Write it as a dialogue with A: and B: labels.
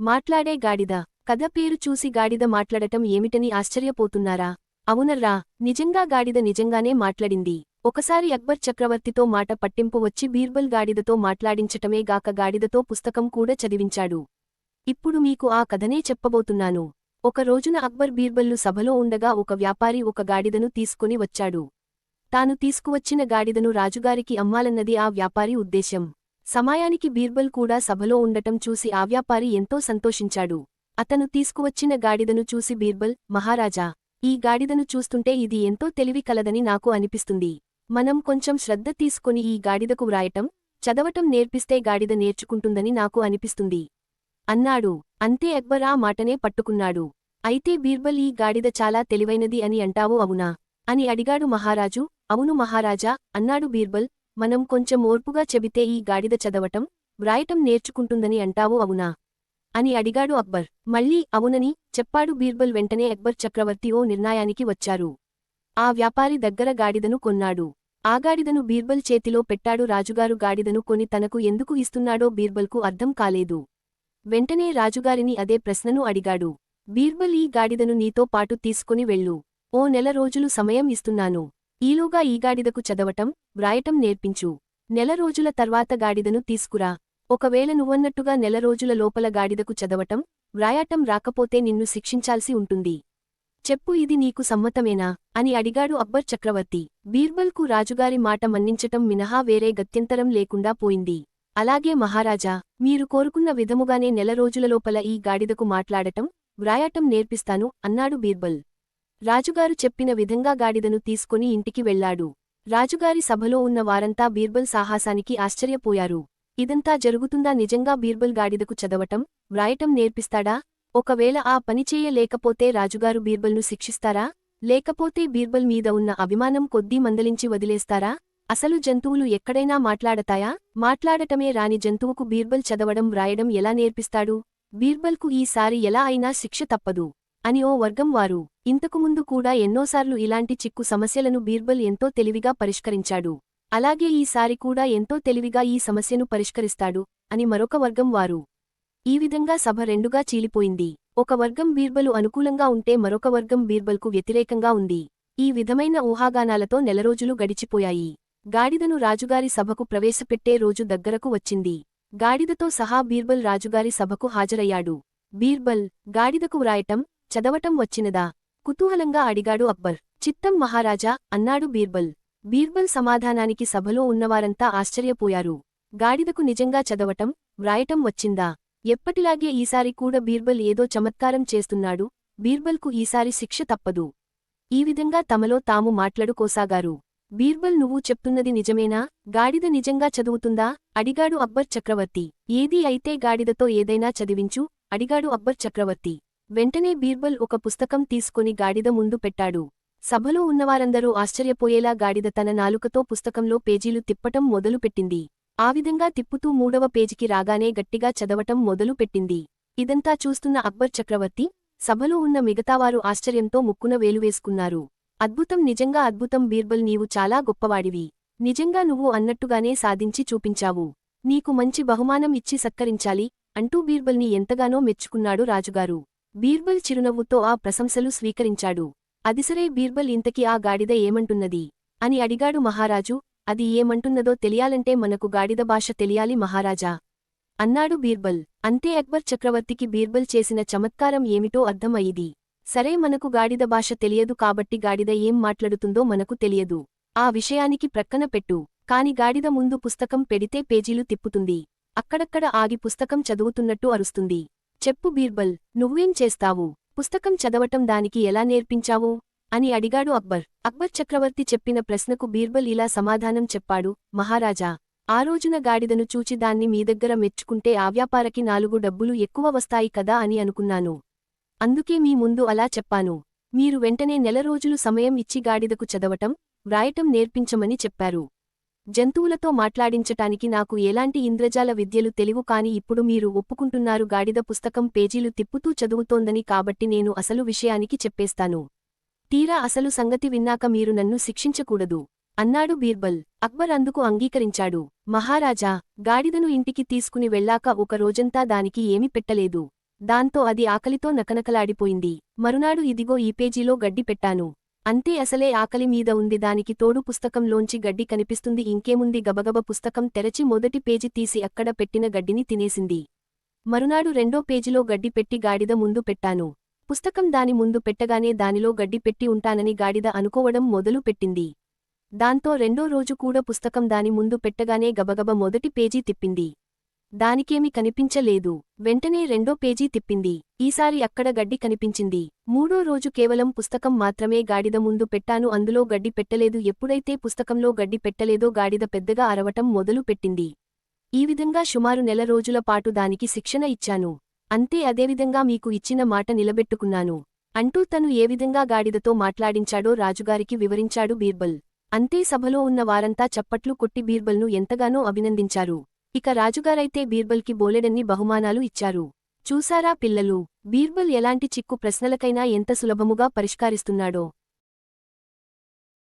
A: మాట్లాడే గాడిద. కథ పేరు చూసి గాడిద మాట్లాడటం ఏమిటని ఆశ్చర్యపోతున్నారా? అవునర్రా నిజంగా గాడిద నిజంగానే మాట్లాడింది. ఒకసారి అక్బర్ చక్రవర్తితో మాట పట్టింపు వచ్చి బీర్బల్ గాడిదతో మాట్లాడించటమే గాక గాడిదతో పుస్తకం కూడా చదివించాడు. ఇప్పుడు మీకు ఆ కథనే చెప్పబోతున్నాను. ఒక రోజున అక్బర్ బీర్బల్లు సభలో ఉండగా ఒక వ్యాపారి ఒక గాడిదను తీసుకుని వచ్చాడు. తాను తీసుకువచ్చిన గాడిదను రాజుగారికి అమ్మాలన్నది ఆ వ్యాపారి ఉద్దేశం సమయానికి బీర్బల్ కూడా సభలో ఉండటం చూసి ఆ వ్యాపారి ఎంతో సంతోషించాడు. అతను తీసుకువచ్చిన గాడిదను చూసి బీర్బల్ మహారాజా ఈ గాడిదను చూస్తుంటే ఇది ఎంతో తెలివి కలదని నాకు అనిపిస్తుంది. మనం కొంచెం శ్రద్ధ తీసుకొని ఈ గాడిదకు వ్రాయటం చదవటం నేర్పిస్తే గాడిద నేర్చుకుంటుందని నాకు అనిపిస్తుంది. అన్నాడు. అంతే అక్బర్ ఆ మాటనే పట్టుకున్నాడు. అయితే బీర్బల్ ఈ గాడిద చాలా తెలివైనది అని అంటావు అవునా అని అడిగాడు మహారాజు. అవును మహారాజా అన్నాడు బీర్బల్. మనం కొంచెం ఓర్పుగా చెబితే ఈ గాడిద చదవటం వ్రాయటం నేర్చుకుంటుందని అంటావు అవునా? అని అడిగాడు అక్బర్. మళ్ళీ అవునని చెప్పాడు బీర్బల్ వెంటనే అక్బర్ చక్రవర్తి ఓ నిర్ణయానికి వచ్చారు. ఆ వ్యాపారి దగ్గర గాడిదను కొన్నాడు. ఆ గాడిదను బీర్బల్ చేతిలో పెట్టాడు. రాజుగారు గాడిదను కొని తనకు ఎందుకు ఇస్తున్నాడో బీర్బల్కు అర్థం కాలేదు. వెంటనే రాజుగారిని అదే ప్రశ్నను అడిగాడు. బీర్బల్ ఈ గాడిదను నీతో పాటు తీసుకుని వెళ్ళు. ఓ నెల రోజులు సమయం ఇస్తున్నాను. ఈలోగా ఈ గాడిదకు చదవటం వ్రాయటం నేర్పించు. నెల రోజుల తర్వాత గాడిదను తీసుకురా. ఒకవేళ నువ్వన్నట్టుగా నెల రోజుల లోపల గాడిదకు చదవటం వ్రాయటం రాకపోతే నిన్ను శిక్షించాల్సి ఉంటుంది. చెప్పు ఇది నీకు సమ్మతమేనా? అని అడిగాడు అక్బర్ చక్రవర్తి. బీర్బల్కు రాజుగారి మాట మన్నించటం మినహా వేరే గత్యంతరం లేకుండా పోయింది. అలాగే మహారాజా మీరు కోరుకున్న విధముగానే నెల రోజులలోపల ఈ గాడిదకు మాట్లాడటం వ్రాయటం నేర్పిస్తాను అన్నాడు బీర్బల్. రాజుగారు చెప్పిన విధంగా గాడిదను తీసుకుని ఇంటికి వెళ్ళాడు రాజుగారి సభలో ఉన్న వారంతా బీర్బల్ సాహసానికి ఆశ్చర్యపోయారు. ఇదంతా జరుగుతుందా నిజంగా బీర్బల్ గాడిదకు చదవటం వ్రాయటం నేర్పిస్తాడా? ఒకవేళ ఆ పనిచేయలేకపోతే రాజుగారు బీర్బల్ను శిక్షిస్తారా? లేకపోతే బీర్బల్ మీద ఉన్న అభిమానం కొద్దీ మందలించి వదిలేస్తారా? అసలు జంతువులు ఎక్కడైనా మాట్లాడతాయా? మాట్లాడటమే రాని జంతువుకు బీర్బల్ చదవడం వ్రాయడం ఎలా నేర్పిస్తాడు? బీర్బల్కు ఈసారి ఎలా అయినా శిక్ష తప్పదు. అని ఓ వర్గం వారు ఇంతకుముందు కూడా ఎన్నోసార్లు ఇలాంటి చిక్కు సమస్యలను బీర్బల్ ఎంతో తెలివిగా పరిష్కరించాడు. అలాగే ఈసారి కూడా ఎంతో తెలివిగా ఈ సమస్యను పరిష్కరిస్తాడు అని మరొక వర్గం వారు ఈ విధంగా సభ రెండుగా చీలిపోయింది. ఒక వర్గం బీర్బలు అనుకూలంగా ఉంటే మరొక వర్గం బీర్బల్కు వ్యతిరేకంగా ఉంది. ఈ విధమైన ఊహాగానాలతో నెలరోజులు గడిచిపోయాయి. గాడిదను రాజుగారి సభకు ప్రవేశపెట్టే రోజు దగ్గరకు వచ్చింది. గాడిదతో సహా బీర్బల్ రాజుగారి సభకు హాజరయ్యాడు. బీర్బల్ గాడిదకు వ్రాయటం చదవటం వచ్చినదా? కుతూహలంగా అడిగాడు అక్బర్. చిత్తం మహారాజా అన్నాడు బీర్బల్. బీర్బల్ సమాధానానికి సభలో ఉన్నవారంతా ఆశ్చర్యపోయారు. గాడిదకు నిజంగా చదవటం వ్రాయటం వచ్చిందా? ఎప్పటిలాగే ఈసారి కూడా బీర్బల్ ఏదో చమత్కారం చేస్తున్నాడు. బీర్బల్కు ఈసారి శిక్ష తప్పదు. ఈ విధంగా తమలో తాము మాట్లాడుకోసాగారు. బీర్బల్ నువ్వు చెప్తున్నది నిజమేనా? గాడిద నిజంగా చదువుతుందా? అడిగాడు అక్బర్ చక్రవర్తి. ఏదీ అయితే గాడిదతో ఏదైనా చదివించు అడిగాడు అక్బర్ చక్రవర్తి. వెంటనే బీర్బల్ ఒక పుస్తకం తీసుకుని గాడిద ముందు పెట్టాడు. సభలో ఉన్నవారందరూ ఆశ్చర్యపోయేలా గాడిద తన నాలుకతో పుస్తకంలో పేజీలు తిప్పటం మొదలుపెట్టింది ఆ విధంగా తిప్పుతూ మూడవ పేజీకి రాగానే గట్టిగా చదవటం మొదలు పెట్టింది. ఇదంతా చూస్తున్న అక్బర్ చక్రవర్తి సభలో ఉన్న మిగతావారు ఆశ్చర్యంతో ముక్కున వేలువేసుకున్నారు అద్భుతం నిజంగా అద్భుతం బీర్బల్ నీవు చాలా గొప్పవాడివి. నిజంగా నువ్వు అన్నట్టుగానే సాధించి చూపించావు. నీకు మంచి బహుమానం ఇచ్చి సత్కరించాలి అంటూ బీర్బల్ని ఎంతగానో మెచ్చుకున్నాడు రాజుగారు. బీర్బల్ చిరునవ్వుతో ఆ ప్రశంసలు స్వీకరించాడు. అదిసరే బీర్బల్ ఇంతకీ ఆ గాడిద ఏమంటున్నది? అని అడిగాడు మహారాజు. అది ఏమంటున్నదో తెలియాలంటే మనకు గాడిద భాష తెలియాలి మహారాజా. అన్నాడు బీర్బల్. అంతే అక్బర్ చక్రవర్తికి బీర్బల్ చేసిన చమత్కారం ఏమిటో అర్థం సరే మనకు గాడిద భాష తెలియదు కాబట్టి గాడిద ఏం మాట్లాడుతుందో మనకు తెలియదు. ఆ విషయానికి ప్రక్కన పెట్టు. కాని గాడిద ముందు పుస్తకం పెడితే పేజీలు తిప్పుతుంది. అక్కడక్కడ ఆగి పుస్తకం చదువుతున్నట్టు అరుస్తుంది. చెప్పు బీర్బల్ నువ్వేం చేస్తావు? పుస్తకం చదవటం దానికి ఎలా నేర్పించావు? అని అడిగాడు అక్బర్. అక్బర్ చక్రవర్తి చెప్పిన ప్రశ్నకు బీర్బల్ ఇలా సమాధానం చెప్పాడు మహారాజా ఆ రోజున గాడిదను చూచి దాన్ని మీ దగ్గర మెచ్చుకుంటే ఆ వ్యాపారకి నాలుగు డబ్బులు ఎక్కువ వస్తాయి కదా అని అనుకున్నాను. అందుకే మీ ముందు అలా చెప్పాను. మీరు వెంటనే నెల రోజులు సమయం ఇచ్చి గాడిదకు చదవటం వ్రాయటం నేర్పించమని చెప్పారు. జంతువులతో మాట్లాడించటానికి నాకు ఎలాంటి ఇంద్రజాల విద్యలు తెలివు కాని ఇప్పుడు మీరు ఒప్పుకుంటున్నారు. గాడిద పుస్తకం పేజీలు తిప్పుతూ చదువుతోందని కాబట్టి నేను అసలు విషయానికి చెప్పేస్తాను. తీరా అసలు సంగతి విన్నాక మీరు నన్ను శిక్షించకూడదు. అన్నాడు బీర్బల్. అక్బర్ అందుకు అంగీకరించాడు. మహారాజా గాడిదను ఇంటికి తీసుకుని వెళ్ళాక ఒక రోజంతా దానికి ఏమి పెట్టలేదు. దాంతో అది ఆకలితో నకనకలాడిపోయింది. మరునాడు ఇదిగో ఈ పేజీలో గడ్డి పెట్టాను. అంతే అసలే ఆకలి మీద ఉంది దానికి తోడు పుస్తకంలోంచి గడ్డి కనిపిస్తుంది ఇంకేముంది గబగబ పుస్తకం తెరచి మొదటి పేజీ తీసి అక్కడ పెట్టిన గడ్డిని తినేసింది. మరునాడు రెండో పేజీలో గడ్డి పెట్టి గాడిద ముందు పెట్టాను. పుస్తకం దాని ముందు పెట్టగానే దానిలో గడ్డి పెట్టి ఉంటానని గాడిద అనుకోవడం మొదలు పెట్టింది. దాంతో రెండో రోజు కూడా పుస్తకం దాని ముందు పెట్టగానే గబగబ మొదటి పేజీ తిప్పింది. దానికేమి కనిపించలేదు. వెంటనే రెండో పేజీ తిప్పింది. ఈసారి అక్కడ గడ్డి కనిపించింది. మూడో రోజు కేవలం పుస్తకం మాత్రమే గాడిద ముందు పెట్టాను. అందులో గడ్డి పెట్టలేదు. ఎప్పుడైతే పుస్తకంలో గడ్డి పెట్టలేదో గాడిద పెద్దగా అరవటం మొదలు పెట్టింది. ఈ విధంగా సుమారు నెల రోజుల పాటు దానికి శిక్షణ ఇచ్చాను. అంతే అదేవిధంగా మీకు ఇచ్చిన మాట నిలబెట్టుకున్నాను. అంటూ తను ఏ విధంగా గాడిదతో మాట్లాడించాడో రాజుగారికి వివరించాడు బీర్బల్. అంతే సభలో ఉన్న వారంతా చప్పట్లు కొట్టి బీర్బల్ను ఎంతగానో అభినందించారు. ఇక రాజుగారైతే బీర్బల్కి బోలెడన్ని బహుమానాలు ఇచ్చారు. చూసారా పిల్లలు? బీర్బల్ ఎలాంటి చిక్కు ప్రశ్నలకైనా ఎంత సులభముగా పరిష్కారిస్తున్నాడో?